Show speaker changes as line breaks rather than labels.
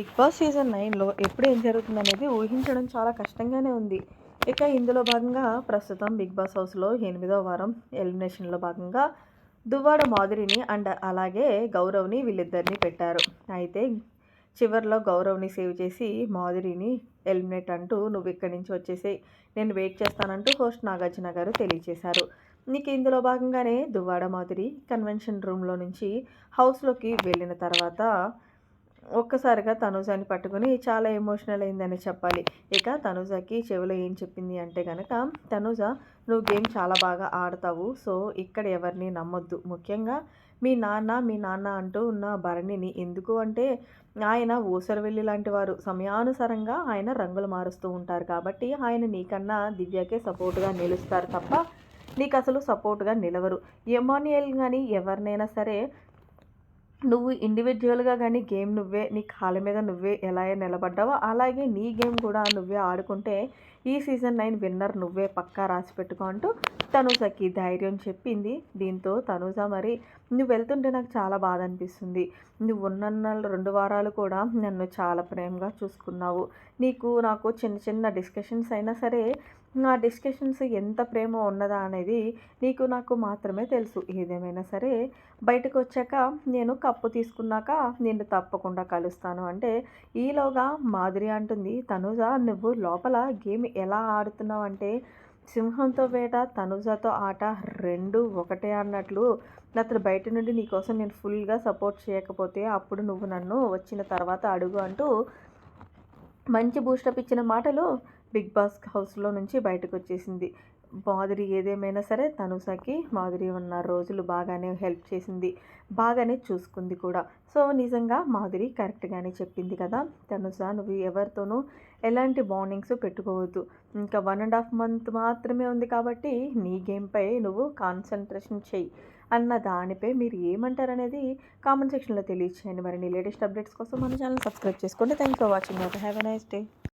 Big boss season నైన్లో ఎప్పుడు ఏం జరుగుతుంది అనేది ఊహించడం చాలా కష్టంగానే ఉంది. ఇక ఇందులో భాగంగా ప్రస్తుతం బిగ్ బాస్ హౌస్లో ఎనిమిదో వారం ఎలిమినేషన్లో భాగంగా దువ్వాడ మాధురిని అండ్ అలాగే గౌరవ్ని వీళ్ళిద్దరిని పెట్టారు. అయితే చివరిలో గౌరవ్ని సేవ్ చేసి మాధురిని ఎలిమినేట్ అంటూ నువ్వు ఇక్కడి నుంచి వచ్చేసి నేను వెయిట్ చేస్తానంటూ హోస్ట్ నాగార్జున గారు తెలియజేశారు. నీకు ఇందులో భాగంగానే దువ్వాడ మాధురి కన్వెన్షన్ రూమ్లో నుంచి హౌస్లోకి వెళ్ళిన తర్వాత ఒక్కసారిగా తనుజాని పట్టుకుని చాలా ఎమోషనల్ అయిందని చెప్పాలి. ఇక తనుజాకి చెవిలో ఏం చెప్పింది అంటే కనుక తనుజ నువ్వు గేమ్ చాలా బాగా ఆడతావు సో ఇక్కడ ఎవరిని నమ్మొద్దు. ముఖ్యంగా మీ నాన్న మీ నాన్న అంటూ ఉన్న భరణిని ఎందుకు అంటే ఆయన ఊసరవెల్లి లాంటి వారు. సమయానుసారంగా ఆయన రంగులు మారుస్తూ ఉంటారు కాబట్టి ఆయన నీకన్నా దివ్యకే సపోర్ట్గా నిలుస్తారు తప్ప నీకు అసలు సపోర్ట్గా నిలవరు. ఎమానియల్ కానీ ఎవరినైనా సరే నువ్వు ఇండివిజువల్గా కానీ గేమ్ నువ్వే నీ కాళ్ళ మీద నువ్వే ఎలా నిలబడ్డావో అలాగే నీ గేమ్ కూడా నువ్వే ఆడుకుంటే ఈ సీజన్ నైన్ విన్నర్ నువ్వే పక్కా రాసి పెట్టుకో అంటూ తనుజకి ధైర్యం చెప్పింది. దీంతో తనుజ మరి నువ్వు వెళ్తుంటే నాకు చాలా బాధ అనిపిస్తుంది. నువ్వు ఉన్న రెండు వారాలు కూడా నన్ను చాలా ప్రేమగా చూసుకున్నావు. నీకు నాకు చిన్న చిన్న డిస్కషన్స్ అయినా సరే నా డిస్కషన్స్ ఎంత ప్రేమ ఉన్నదా అనేది నీకు నాకు మాత్రమే తెలుసు. ఏదేమైనా సరే బయటకు వచ్చాక నేను కప్పు తీసుకున్నాక నేను తప్పకుండా కలుస్తాను అంటే ఈలోగా మాదిరి అంటుంది. తనుజ నువ్వు లోపల గేమ్ ఎలా ఆడుతున్నావు అంటే సింహంతో వేట తనుజతో ఆట రెండు ఒకటే అన్నట్లు. అతను బయట నుండి నీకోసం నేను ఫుల్గా సపోర్ట్ చేయకపోతే అప్పుడు నువ్వు నన్ను వచ్చిన తర్వాత అడుగు అంటూ మంచి బూస్టప్ ఇచ్చిన మాటలు బిగ్ బాస్ హౌస్లో నుంచి బయటకు వచ్చేసింది. మాధురి ఏదేమైనా సరే తనుసకి మాధురి ఉన్న రోజులు బాగానే హెల్ప్ చేసింది బాగానే చూసుకుంది కూడా. సో నిజంగా మాధురి కరెక్ట్గానే చెప్పింది కదా తనుస. నువ్వు ఎవరితోనూ ఎలాంటి బాండింగ్స్ పెట్టుకోవద్దు. ఇంకా వన్ అండ్ హాఫ్ మంత్ మాత్రమే ఉంది కాబట్టి నీ గేమ్పై నువ్వు కాన్సన్ట్రేషన్ చెయ్యి అన్న దానిపై మీరు ఏమంటారు అనేది కామెంట్ సెక్షన్లో తెలియచేయండి. మరి నీ లేటెస్ట్ అప్డేట్స్ కోసం మన ఛానల్ సబ్స్క్రైబ్ చేసుకోండి. Thank for watching. Have a nice day.